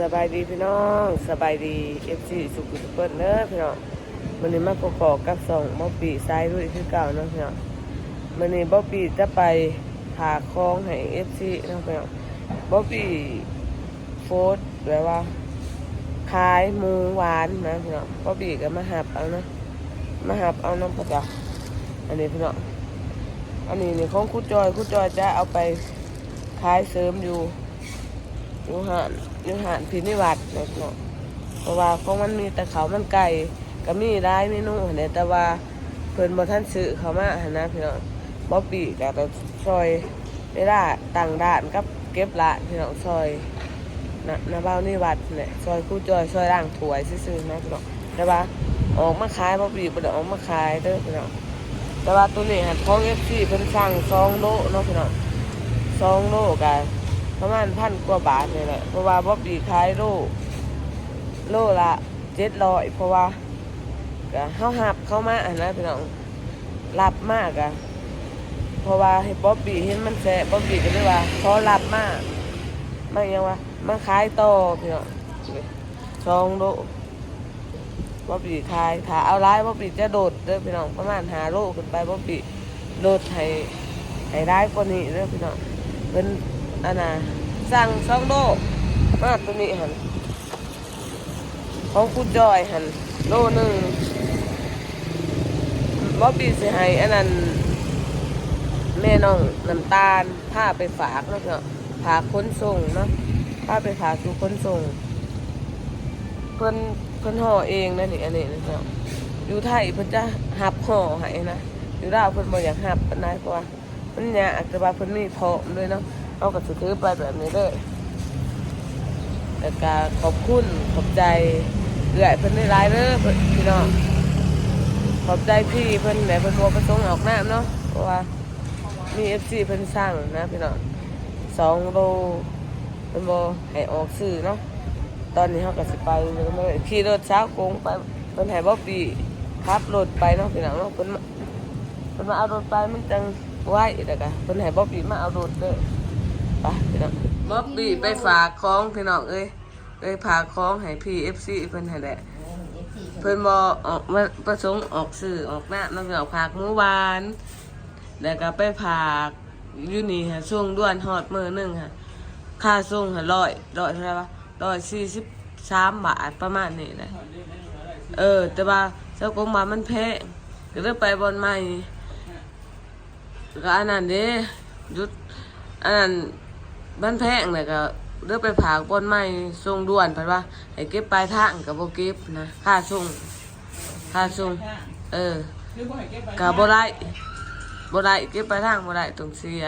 สบายดีพี่น้องสบายดีเอฟซีสุขุมเปิ้ลเด้อพี่น้องวันนี้มาประกอบกับสองบ๊อบบี้ซ้ายด้วยคือเก่าเนาะพี่น้องวันนี้บ๊อบบี้จะไปหาคลองให้เอฟซีนาะพี่น้องบ๊อบบี้โฟร์ดแปลว่าขายมูหวานนะพี่น้องบ๊อบบี้ก็มาหับเอานะมาหับเอาน้องประจักอันนี้พี่น้องอันนี้นี่ของครูจอยครูจอยจะเอาไปขายเสริมอยู่อยู่หาน อยู่หานพินิวัตรเนาะเนาะเพราะว่าของมันมีแต่เขามันไก่ก็มีได้เมนูหั่นแหละแต่ว่าเพิ่นบ่ทันซื้อเขามาหันนะพี่น้องบ๊อบบี้ก็ต้องซอยเวลาต่างด่านกับเก็บละพี่น้องซอยนะนาเบ้านี่วัดเนี่ยซอยคู่จอยซอยร่างถวยซื่อๆนะพี่น้องแต่ว่าออกมาขายบ๊อบบี้บ่ได้ออกมาขายเด้อพี่น้องแต่ว่าตัวนี้หันของ FC เพิ่นสั่ง2โลเนาะพี่น้อง2โลกัน ประมาณพันกว่าบาทนี่แหละเพราะว่าบ๊อบบี้ขายโลโลละเจ็ดร้อยเพราะว่าก็เขาหับเข้ามาอันนะพี่น้องรับมากอะเพราะว่าให้บ๊อบบี้เห็นมันแสบบ๊อบบี้ก็เลยว่าขอรับมากมายังว่ามาขายต่อพี่น้องสองโลบ๊อบบี้ขายถ้าเอาร้ายบ๊อบบี้จะโดดเด้อพี่น้องประมาณหาโลขึ้นไปบ๊อบบี้โดดให้ให้ได้กว่านี้เด้อพี่น้องเป็น อันน่ะสั่งสองโลมาตัวนี้หันของคุณจอยหันโลหนึ่งบ๊อบบี้สิให้อันนั้นแม่น้องน้ำตาลผ้าไปฝากเนาะเนาะฝากขนส่งเนาะผ้าไปฝากสู่ขนส่ง เพิ่นเพิ่นห่อเองนะนี่อันนี้นะเนาะอยู่ไทยเพิ่นจะหับห่อให้นะอยู่ลาวเพิ่นบ่อยากหับปานใดเพราะว่ามันยากแต่ว่าเพิ่นมีพร้อมด้วยเนาะ เอาก็สิถือไปแบบนี้เลยแต่ก็ขอบคุณขอบใจเอื่อยเพิ่นได้หลายเด้อพี่น้องขอบใจพี่เพิ่นไหนเพิ่นบ่ประสงค์ออกน้ำเนาะเพราะว่ามี FC เพิ่นสร้างนะพี่น้องสองโลเพิ่นบ่ให้ออกซื้อเนาะตอนนี้เฮาก็สิไปเลยขี่รถเช้ากงไปเพิ่นให้บ่ปีขับรถไปเนาะพี่น้องเนาะเพิ่นมาเพิ่นมาเอารถไปมันจังไว้แล้วก็เพิ่นให้บ่ปีมาเอารถเด้อ ไปพี่น้องบ๊อบบี้ไปฝากของพี่น้องเอ้ยเอ้ยฝากของให้พี่เอฟซีเพิ่นให้แหละเพิ่นบ่ออกมาประสงค์ออกสื่อออกหน้าน้องพี่น้องฝากมื้อวาน แล้วก็ไปฝากยูนี่ค่ะช่วงด่วนฮอดมือหนึ่งค่ะ ค่าส่งค่ะร้อยร้อยเท่าไหร่วะร้อยสี่สิบสามบาทประมาณนี้แหละเออ แต่ว่าเจ้ากงมามันแพงก็เลยไปบอนใหม่ก็อันนั้นเด้หยุดอันนั้น บ้านแพงเนี่ยก็เลือกไปผากบนไม้ส่งด่วนเพันว่าให้เก็บปลายทางกับโบเก็บนะค่าส่งค่าส่งเออกับโบได้โบได้เก็บปลายทางโบได้ตรงเสีย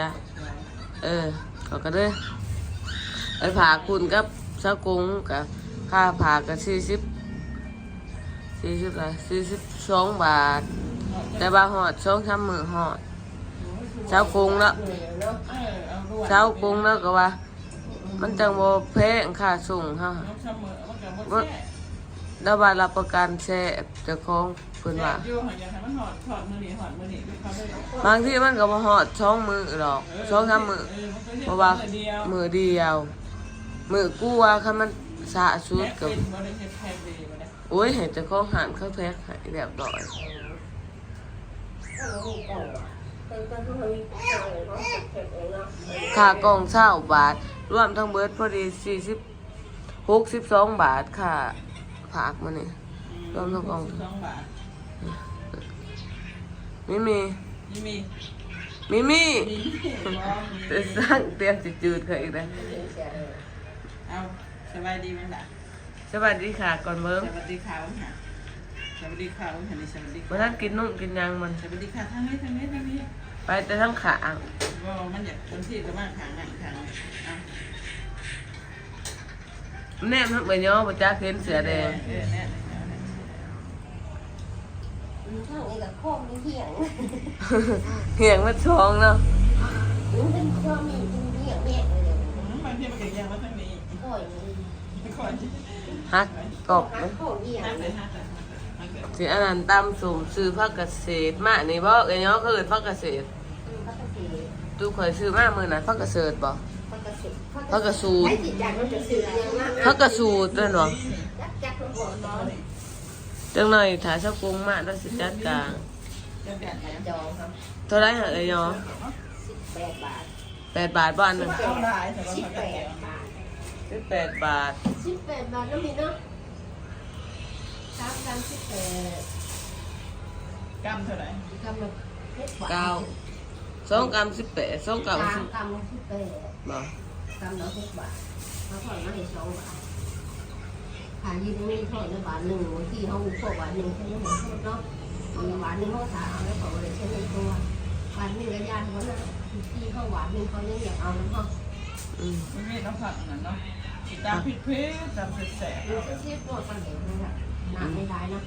เออก็ก็เลยไปผาคุณกับสะกุงกับค่าผากับสี่สิบสี่สิบละไรสี่สิบสองบาท แต่บาหอดสองสามมือหอด เช้ากรุงแล้วเช้ากรุงแล้วก็ว่า มันจังบ่แพงค่าส่งฮะว่าดาบารับประกันแช่เจ้าของเพิ่นว่าบางทีมันก็บ่ฮอดช่องมือหรอกช่องทำมือเพราะว่ามือเดียวมือกูว่าคันมันสะสุดกับโอ้ยเห็นเจ้าของหันเขาแพ็คให้เรียบร้อย ค่ากล่องเช่าบาท รวมทั้งเบิดพอดีสี่สิบหกสิบสองบาทค่ะผักมานี่รวมทั้งกล่องมิมีนี่มีมิมีมีมีจะสร้างเตียงจืดๆเคยอีกนะเอาสบายดีมั้ยล่ะสวัสดีค่ะก่อนเบิ้งสวัสดีค่ะอุ้มค่ะ สวัสดีค่ะอุ้มค่ะนี่สวัสดีมาค่ะท่านกินนุ่มกินยังมัน สวัสดีค่ะทางนี้ทางนี้ทางนี้ไปแต่ทั้งขาก็มันอยากคนที่จะมาขางหนังขางอะแนมทั้งใบย่อมาจ้าเข็นเสือแดงเออเนี่ยข้างนี้กับโค้งนี่เหี่ยงเหียงมาช้องเนาะมันเป็นช่วงนี้เป็นเหี่ยงแม่เลยบางทีมันเกิดยังมาทางนี้โอ้ยมันก่อนฮักกบนะโค้งเหี่ยง สิอันนั้นตามสูมซื้อผักเกษตรมานี่บ่เอ้ยย่อคือผักเกษตรพักเกษตรตู้ข่อยซื้อมามื้อนั้นผักเกษตรบ่พักเกษตรเขากระสูดให้จิตใจมันจะสื่อยังมากเขากระสูดด้วยเนาะจักจักมันบอกเนาะจังหน่อยถ่ายเช้ากงมาแล้วสิจัดการจะแบบไหนจองครับเท่าไรเหรอเอ้ยยอสิบแปดบาทแปดบาทบ้านหนึ่งเอาได้แต่ว่าสิบเขาแปจะดบาทสิบแปดบาทสิบแปดบาทแล้วมีเนาะ สามสามสิบแปดกำเท่าไหร่กำลังหกบาทเก้าสองกรัมสิบแปดสองกรัมสาสิมบกำลังสิบแปดบ่กำลังหกบาทเขาถอยมาให้สองบาทขายยี่ตรงนี้ถอยละบาทหนึ่งบางทีเขาพวกบาทหนึ่งใช่ไหมผมพูดเนาะมีบาทหนึ่งเขาถามเอาแล้วเขาเลยใช้ในตัวบาทหนึ่งระยะเขานะที่เขาหวานหนึ่งเขายังอยากเอาแล้วเขาอืมมันมีน้ำผักนั่นเนาะตามพิษพิษตามแสบดูเทียบตัวกันเดี๋ยวนี่แหละ น้ำไม่ได้นะ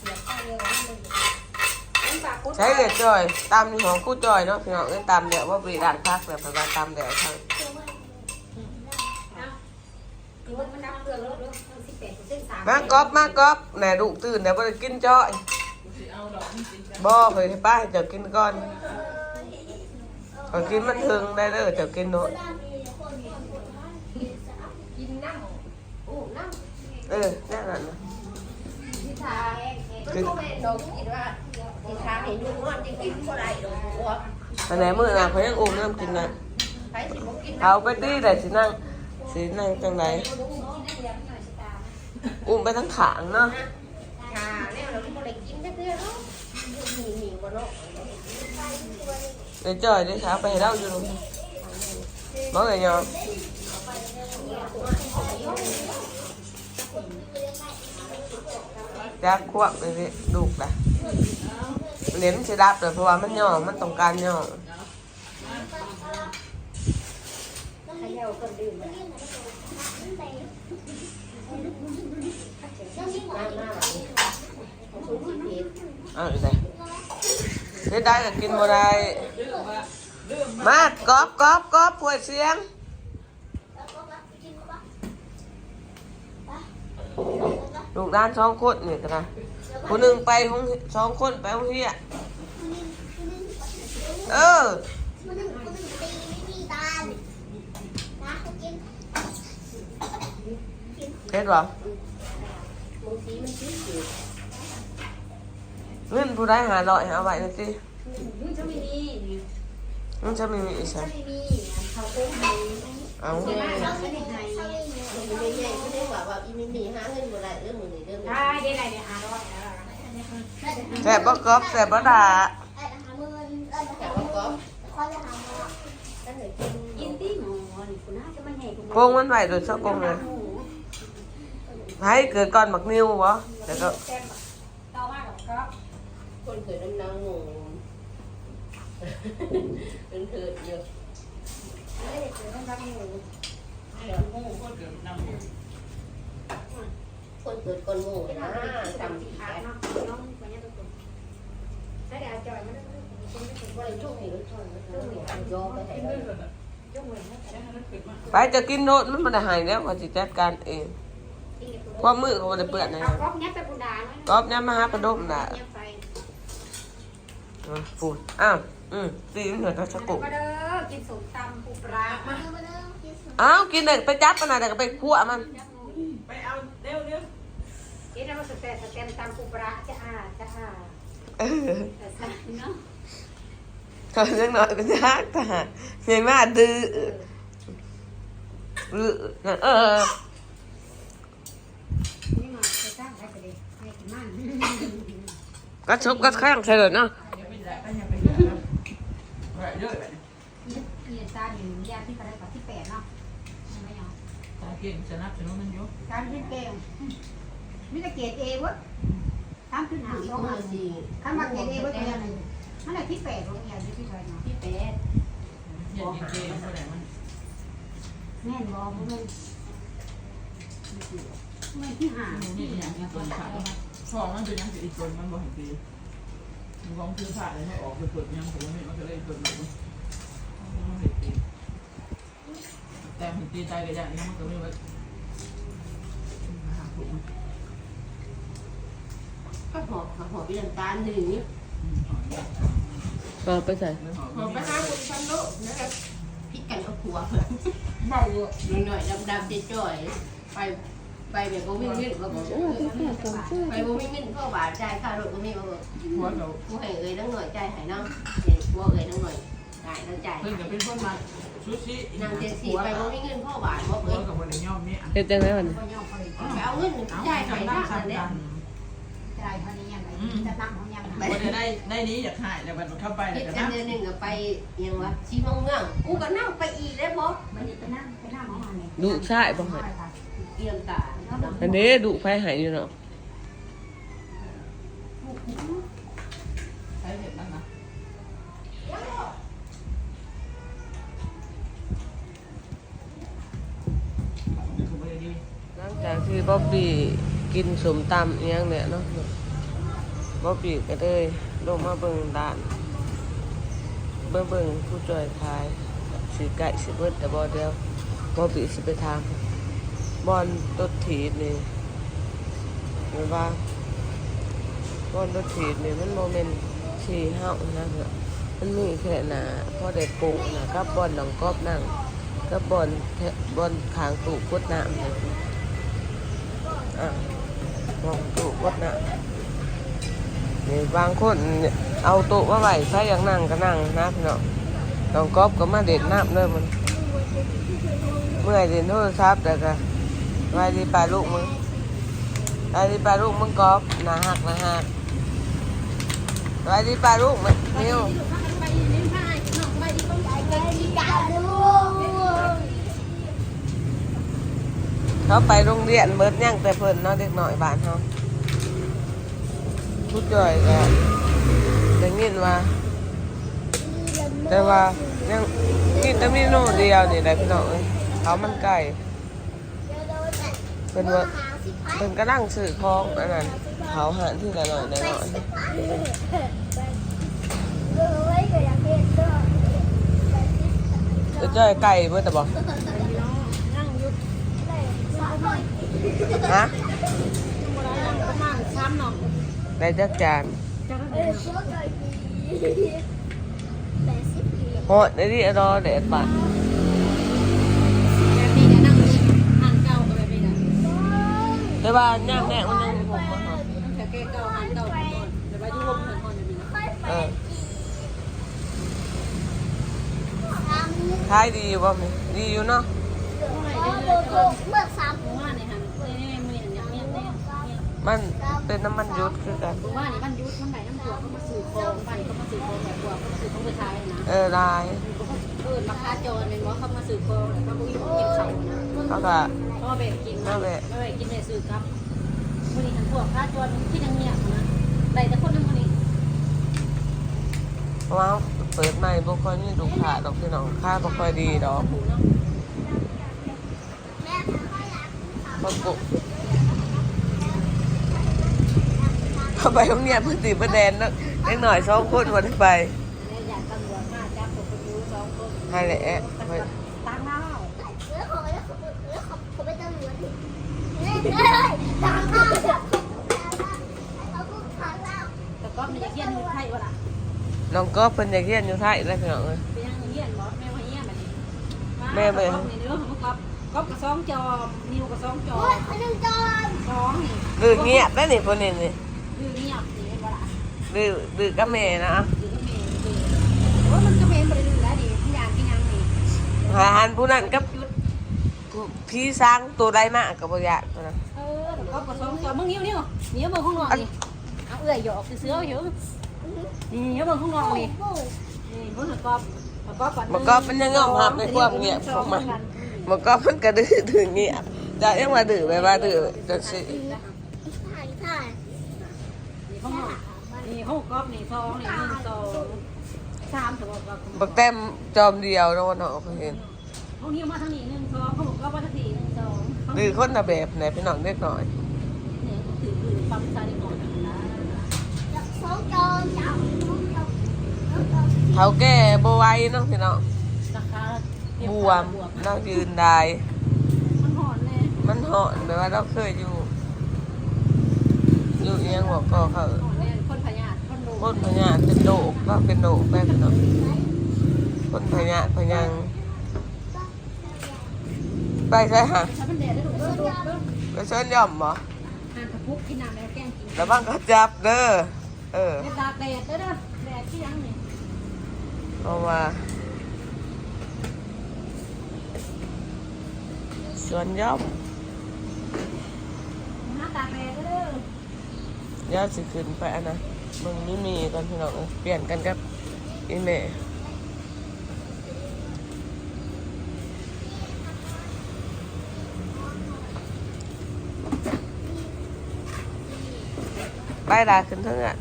เสียไปเลยว่ามันปากกุดใช้เด็ดจอยตามนี่ของกู้จอยเนาะพี่น้องเอ้ยตามเดี๋ยวว่าบริด่านพักแบบประมาณตามเดี๋ยวทางถือว่ามันนับเกลือแล้วด้วยสิบแปดเส้นสามมาก๊อฟมาก๊อฟแหน่ดุตื่นเดี๋ยวบ่ไปกินจ้อยสิเอาดอกนี่จริงจังบ่เคยให้ป้าให้เจ้ากินก่อนขอกินมันถึงได้เด้อเจ้ากินโนดกินน้ำโอ้น้ำ เออแน่นอนนะที่ทาก็ต้องแม่ดอกกินว่าที่ทาเห็นลูกนอนจะกินเท่าไรดอกบัวอันไหนมื้อน่ะเขายังอุ้มน้ำกินนะใครสิบ่กินเอาไปดีแต่สินั่งสินั่งจังไดอุ้มไปทั้งขางเนาะทาแล้วเราไม่ได้กินแค่เพื่อนเนาะมีมีบ่เนาะเดี๋ยวจ้อยเดี๋ยวเช้าไปให้เราอยู่บ่ไงยอม จับควบไปสิลูกนะเน้นสิดับเลยเพราะว่ามันย่อมันต้องการย่อเอาคนดื่มมาน้ำหน้าของคุณที่เผ็ดเอาอีกเลยเฮ็ดได้ก็กินบ่ได้เรื่องว่าเรื่องมากอบกอบกอบปวดเสียง ลูกด้านสองคนนี่ก็นะคนหนึ่งไปห้องสองคนไปห้องเฮียเออเฮ็ดบ่บางทีมันคิดอยู่เงินผู้ได้หาร้อยเอาไว้นะสิมันจะไม่มีมันจะมีอีกใช่ไม่มีเขาโค้งให้เอาไม่ได้เราไม่ได้ให้มันไม่ใหญ่ไม่ได้ว่าว่าอีไม่มีหาเงินบ่ได้เรื่องมือนี่เรื่องมือได้ได้ได้ได้หาร้อยแล้วแสบบ่กอบแสบบ่ด่าแต่ว่าก็ตั้งแต่กินยินดีหมอนี่คุณน่าจะมาแห่คุณโกงมันไว้โดยเฉพาะโกงเลยให้เกิดก่อนบักนิ้วบ่แล้วก็ต่อมากับก็คนเคยน้ำนางงงเป็นเถิดเยอะไม่ได้เจอต้องรับมือให้เราโง่ก็เกิดนำ คนเกิดคนโง่เป็นนะอะไรที่ทำทำที่ที่ขาขายยเนาะเนาะน้องคนนี้ตัวคนได้แต่จอยมันได้คนไม่เป็นว่าอะไรช่วงนี้รถชนรถชนยอไปให้กินได้ด้วยกันยกมือนะแต่ได้ให้เราเกิดมาไปจะกินโนดมันบ่ได้ใหายแล้วก็สิจัดการเองความมือก็บ่ได้เปื้อนนะเอาก๊อกเนี้ยไปบุญดาไหมกอบเนี่ยมาหากระดมน่ะเนี้ยไปอะพูดอ้าว อืมตีมันเหนือตะชะกุมาเด้อกินสมตำปูปลามาอ้า วกินเด็กไปจับมันน่ะเด็กไปคั่วมัน ไปเอาเร็วเร็วกินแล้วมันสเต็มสเต็มตำปูปลาจะอ่าจะอ่าเออแต่สั่เนาะเขาเรื่องน้อยก็ยากแต่เพียงหน้าดื้อเออเออนี่มาจะสร้างอะไรก็ได้ให้กินมันก็ชบก็แข้งใช่เลยเนาะอย่าไปได้ก็อย่าไปเยอะไปเยอะแบบ นี่ตาหนึ่งยาที่กระไรกับที่แปดเนาะไม่เอา ตา เก่งสนับสนุนมันอยู่การขึ้นเกมนี่จะเกตเอวะทำขึ้นหาอีกสองมืหาอสี่ขันมาเกตเอวะตัวนึงมันอะไรที่แปดโรงเรียนที่ไปเนาะที่แปดเย็นเก่งเท่าไหร่มันแม่นบอกมันมันที่หานี่อย่างอีกตัวขาดพอมันเป็นยังอีกตัวมันบ่เห็นดีมันกองคือขาดเลยไม่ออกไปเปิดยังผมไม่มันก็เลยเปิดมันมันเห็นดี แต่ผมตีใจกับอย่างนี้มันก็ไม่ว่าหาผมก็หอบหอบพี่น้ำตาลหนึ่งอืมก็ไปใส่ขอไปห้าคนพันโลนะครับพิดกันกับผัวเพื่อนเบาเลยหน่อยๆดำๆจ่อยๆไปไปแบบบ่มีเงินก็บ่ไปบ่มีเงินพ่อบาทจ่ายค่ารถก็มีบ่หัวเรากูให้เอ้ยทั้งหน่อยจ่ายให้น้องเห็นผัวเอ้ยทั้งหน่อยจ่ายทั้งจ่ายเพิ่งจะเป็นคนมา ซูชินางเจ็ดสี่ไปบ่มีเงินพ่อบาทบ่หัเอ้วยกับวันนี้ย่อมเนี่ยเฮ็ดจังได๋มันก็ย่อมเขาเลยไปเอาเงินเอาจ่ายให้จำน้ตั้องงนั่นแหละจำกันได้เท่านี้ยังไงจะตั้งของยังไงวันได้ได้นี้อยากหายแต่มันเข้าไปคิแล้วดก็กันนะเดือนหนึงก็ไปยังวะชีเมืองเมืองกูก็นั่งไปอีกได้บ่มันไปนั่งไปนั่งของมันเนี่ยดุชายบ่ให้เอี่ยมตาอันนี้ดุไผให้อยู่เนาะ บ๊อบบี้กินสมตำอีหยังเนี่ยเนาะบ๊อบบี้ก็เลยลงมาเบิ่งด้าน เบิ่งเบิ่งผู้จ่อยทายสิไก่สิเบิดแต่บ่เดียวบ๊อบบี้สิไปทางบอลรถถีบนี่หรือว่าบอลรถถีบนี่มันโมเมนต์ที่เฮานะเถอมันมีแค่หนาพอได้ปรุงนะกับบอลหนองกอบนั่งกับอลแทบอลขางตู้กดน้ำนี่ อะมองตู้กดน้ำนี่บางคนเอาโต๊ะมาไว้ใช้อย่างนั่งก็นั่งนะพี่น้องหนองกอบก็มาเด็ดน้ำเลยมัน เมื่อยเด่นโทรศัพท์แต่ก็ไว้ดีปลาลูกมึงไว้ดีปลาลูกมึงกอบหนาหักหนาหักไว้ดีปลาลูกมึงนิ้ว เขาไปโรงเรียนเบิดย่างแต่เพิ่นเนาะเด็กหน่อยบ้านเขาผู้จ่อยก็ได้ยินว่า แต่ว่ายังกินแต่เมนูเดียวนี่แหละพี่น้องเอ้ยเขามันไก่เป็นว่าเป็นกระดังสื่อคล้องอันนั้นเขาหารที่ละหน่อยละหน่อยจะจ่อยไก่เมื่อแต่บอก ฮะประมาสามน่องได้จักจานจะก็โหดได้ดิรอเด็ดปะแบบนี้จะนั่งหันเก่าก็แบบนี้นะแต่ว่าย่างแน่มันยังผมมันตั้งแต่เก่าหันเก่าเดี๋ยวไปดูวงหันก่อนจะมีนะเออขายดีอยู่บ่มีดีอยู่เนาะ มันเป็นน้ำมันหยุดคือกัน ผมว่าในบ้านยุทธมันไหนน้ำตัวเขามาสื่อโครงบ้านเขามาสื่อโครงแบบตัวเขามาสื่อโครงไปท้ายนะเออลายเออราคาจรเป็นว่าเขามาสื่อโครงแต่เขาไม่กินเขานะเขาก็เพราะว่าแบ่งกินไม่แบ่งกินในสื่อครับวันนี้หันพวกค่าจรที่นังเงียบนะได้แต่คนนั้นคนนี้เพราะว่าเปิดใหม่บ่ค่อยมีลูกค้าดอกพี่น้องค่าบ่ค่อยดีดอกถูกเนาะเพราะกุ เขาไปโรงเรียนพื้นที่ประแดนนาะเล็กหน่อยสองคนวันที่ไปเนี่ยอยากตำรวจมาจับผมไปดูสองคนให้แหละตั้งเล่าเองของเรื่องของเรื่องของผมเป็นตำรวจเฮ้ยตามมาเขาพูดทางเราแต่ก็มันจะเฮียนอยู่ไทยวะล่ะน้องก็เพิ่นอยากเรียนอยู่ไทยแล้วพี่น้องเอ้ยเป็นยังเฮียนบ่แม่ว่าเฮียนแบบนี้แม่ไปก๊อฟนี่เรื่อของก๊อฟก๊อฟกับสองจอมนิวกับสองจอมหนึ่งจอนสองนี่ดื้อเงียบได้นี่พวกนี้นี่ ดื้อเงียบนี่เห็นบ่ล่ะ ดื้อดื้อกับแม่นะดื้อก็เมย์ดื้อโอ้ยมันก็เมย์บ่ได้ดื้อแล้วดิพี่ยานพี่ยังนี่หาหันผู้นั้นกับจุดผู้พี่สร้างตัวใดมาก็บ่อยากตัวนั้นเออแล้วก๊อฟกับสองจอมมึงนิ้วนิ้วนิ้วมึงข้างนอกนี่เอาเอื้อยหยอกเสือๆอยู่นี่นิ้วมึงข้างนอกนี่โอ้ยนี่เพิ่นก็ก๊อฟก๊อฟมันก็มันยังยอมรับในความเงียบของมันมันก็มันก็ดื้อดื้อเงียบจะยังมาดื้อไปว่าดื้อจังซี่ ถ่ายถ่าย นี่ข้างนอกนี่ห้อง ก๊อฟนี่สองนี่หนึ่งสองสามตัวก๊อฟบักแต้มจอมเดียวเนาะเนาะเขาเห็นห้องนี้มาทางนี้หนึ่งสองห้องก๊อฟมาทางนี้หนึ่งสองดื้อคนละแบบไหนพี่น้องเล็กน้อยเนี่ยถือถือปั๊มซาดิโนนะจากสองจอนจากสองจอนแล้วก็เขาแก่บ่ไหวเนาะพี่น้องราคาบวมเรายืนได้มันหอนเลยมันเหอนแบบว่าเราเคยอยู่อยู่เอียงหัวก็เขาหอนเลย คนพยานโดนคนพญาเป็นโดกก็เป็นโดกแม่พี่น้องคนพญาพญัง ไปใช่ฮะไปเชิญย่อมบ่หั่นกระปุกกินน้ำแล้วแกงกินแล้วบ้างก็จับเด้อ เออแดดตากแดดเด้อเด้อแดดที่ยังนี่เพราะว่าสวนย่อมหน้าตาแดดเด้อย่าสิขึ้นไปนน มึงนี่มีก่อนพี่น้องเออเปลี่ยนกันกับอีเมไปลาขึ้นเถอะ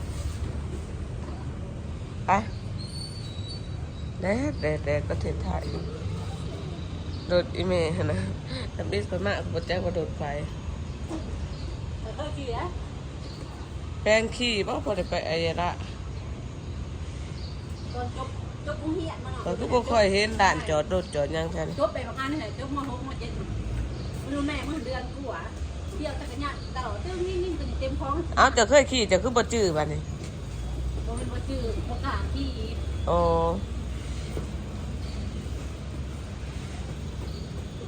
ไปแดดแดดแดดประเทศไทยโดดอีเมลนะทำดิสไปมากกว่าแจ้งว่าโดดไฟเออเออ กี่อะแปลงขี้บ่พอได้ไปอายะละตอนจบจบกรุงเทพมาหน่อยเราทุกคนค่อยเห็นด่านจอดรถจอดหยังกันจบไปประมาณนี้แหละจบมหกมเจ็ดไม่รู้แม่เมื่อเดือนกว่าเที่ยวจักรยานตลอดตึ้งนิ่งๆจนเต็มท้องเอ้าจะเคยขี่จะคือบ่จื้อบัดนี้บ่เป็นว่าจืดโอกาสที่โอ้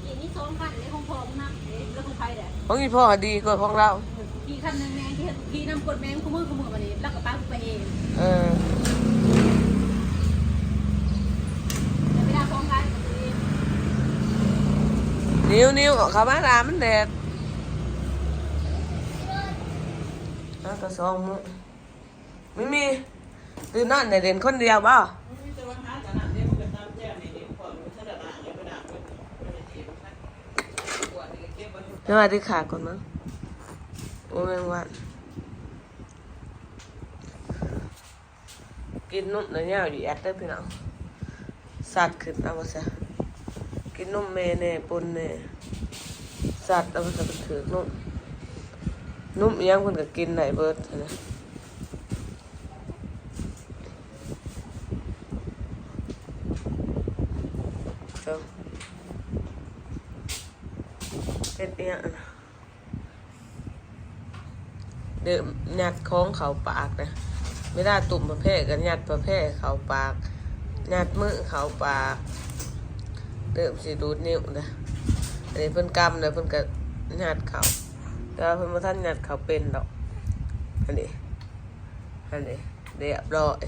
กินนี่สองคันในของพองนะเอ๊ะแล้วของใครแหละของอีพ่อดีกว่าของเรา ขี่คันหนึงแมงที่ขี่น้ำกดแมงคู่มือคู่มือมานี่แล้วก็ป้าไปเองเออแต่ไม่ได้ของใครก็คือนิ้วนิ้วเข้ามาดามันแดดแล้วก็สองมื้อไม่มีตื่นนอนได้เด่นคนเดียวบ่าหาแต่นั้นเดียวมันก็ตามแจ้งนี่เดี๋ยวก่อนมันจะด่าเนี่ยไปด่าเว้ยไม่ได้เจ็บนะปวดนี่ก็เก็บไว้ทุกสวัสดีค่ะก่อนมั้ง โอ้แมงวันกินนุ่มเนื้อยางอยู่แอดเด้อพี่น้องสัตว์ขึ้นเอามาซะกินนุ่มเมเน่ปนเน่สัตว์เอามาซะเป็นถือนุ่มนุ่มยังคนก็กินได้เบิดหั้นนะเจ้าเป็นเอียงนะ เดิมยัดของเขาปากนะไม่ได้ตุ่มประเภทกันยัดประเภทเขาปากยัดมือเขาปากเดิมสิดูดนิ้วนะอันนี้เพิ่นกำเลยเพิ่นก็ยัดเขาแต่เพิ่นมาท่านยัดเขาเป็นดอกอันนี้อันนี้เรียบร้อย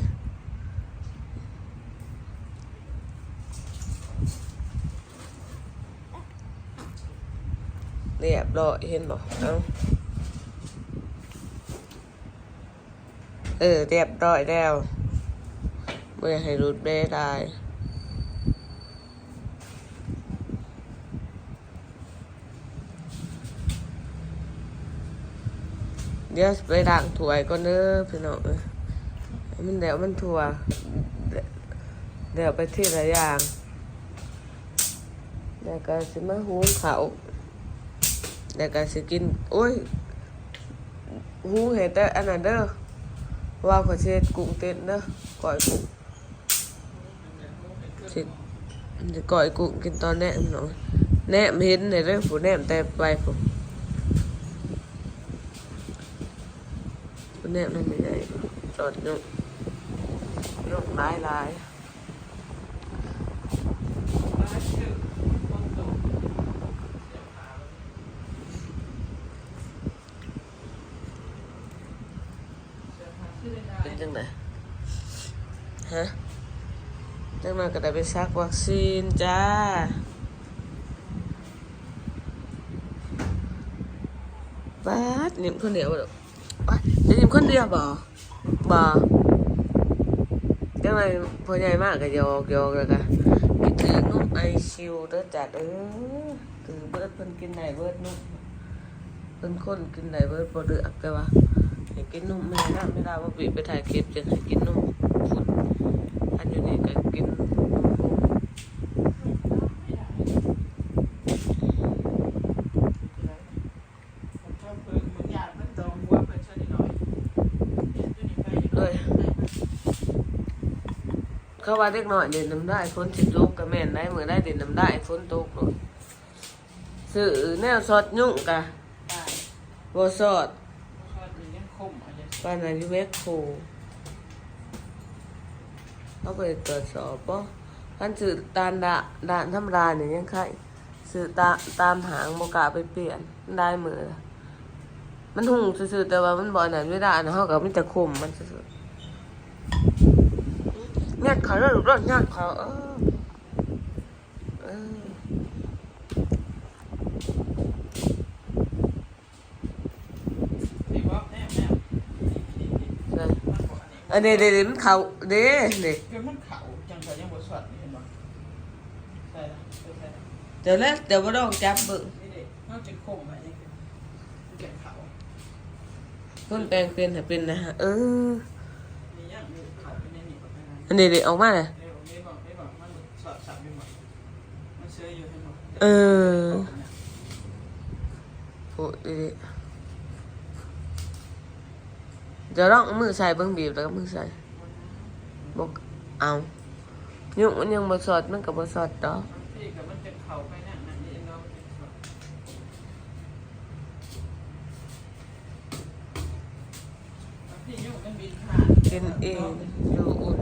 เรียบร้อยเห็นบ่เอ้า เออเรียบร้อยแล้วเมื่อให้รูดเบ้ได้เดี๋ยวไปด่างถวยก่อนเด้อพี่น้องมันเดี๋ยวมันถั่วเดี๋ยวไปที่ละอย่างเดี๋ยวก็สิมาหุงเขาเดี๋ยวก็สิกินโอ้ยหุงเห็ดแต่อันนั้นเด้อ ว่าขอเช็ดกุ้งเต้นเด้อก่อยกุ้งสิสิก่อยกุ้งกินตอนแนมเนาะแนมเห็นในเรื่องผู้แนมแต่ไปผมผู้แนมนั่นไม่ใหญ่จอดยุ่งยุ่งหลายหลาย บ้านชื่อคนโตเดี๋ยวพาเดี๋ยวพาชื่อได้ เป็นจังไดฮะจังหน่อยก็ ได้ไปซักวัคซีนจ้าบาดนิ่มคนเดียวบ่ดอกอ๊ะจะนิ่มคนเดียวบ่บ่จังไรพอใหญ่มากก็ยอกยอกแล้วก็คิดถึงนุ่มไอชิวเด้อจัดเออคือเบิดเพิ่นกินได้เบิดนุ่มเพิ่นคนกินได้เบิดบ่เลือกแต่ว่าให้กินนุ่มแม่นะไม่ได้ว่าบีไปถ่ายคลิปจึงให้กินนุ่มฟุดอัน อยู่นี่ก็กินนุ่มฟูชอบเพิ่งมันอยากมันตรงหัวเพิ่นชอบนิดหน่อยเดี๋ยวตัวนี้ไปอยู่เลยเขาว่าเด็กน้อยเด่นน้ำได้ฝนสิตกก็แม่นได้มื้อได้เด่นน้ำได้ฝนตกโลดซื้อแนวสอดยุ่งกะตายบ่สอดชอบมันยังคมอาจจะปานนั้นอยู่แมคโคร เขาไปตรวจสอบป่ะท่านสื่อตามด่าด่านธรรมดาเนี่ยยังไงสื่อตาตามหางบกาไปเปลี่ยนได้มือ มันหุ่งซื่อแต่ว่ามันบ่อยหนั่นไม่ได้นะเขากับมันจะคุมมันซื่อๆงัดเขาแล้วหรือรอดงัดเขาเออเออนี่บอกแน่แน่ใช่อันนี้เดี๋ยวมันเขาเด้เด็กเกิดมันเขาจังแต่ยังบ่สดนี่เห็นบ่ใช่ละใช่ละ เดี๋ยวแล้วเดี๋ยวบ่ต้องจับเบิ่งนี่เด็กนอกจากคมไว้นี่คือมันเป็นเขาคนแปลงเป็นให้เป็นนะฮะเออมีอย่างอยู่เขาเป็นในนี่บ่เป็นไรอันนี้เด็กออกมาเลยเดี๋ยวนี้บอกไม่บอกมันสอดสับอยู่หมดมันเชื่ออยู่ให้หมดเออโอ้ดีดีเดี๋ยวลองเอามือใส่เบิ่งบีบแล้วก็มือใส่บอกเอายุ่งมันยังบ่สอดมันก็บ่สอดดอก บา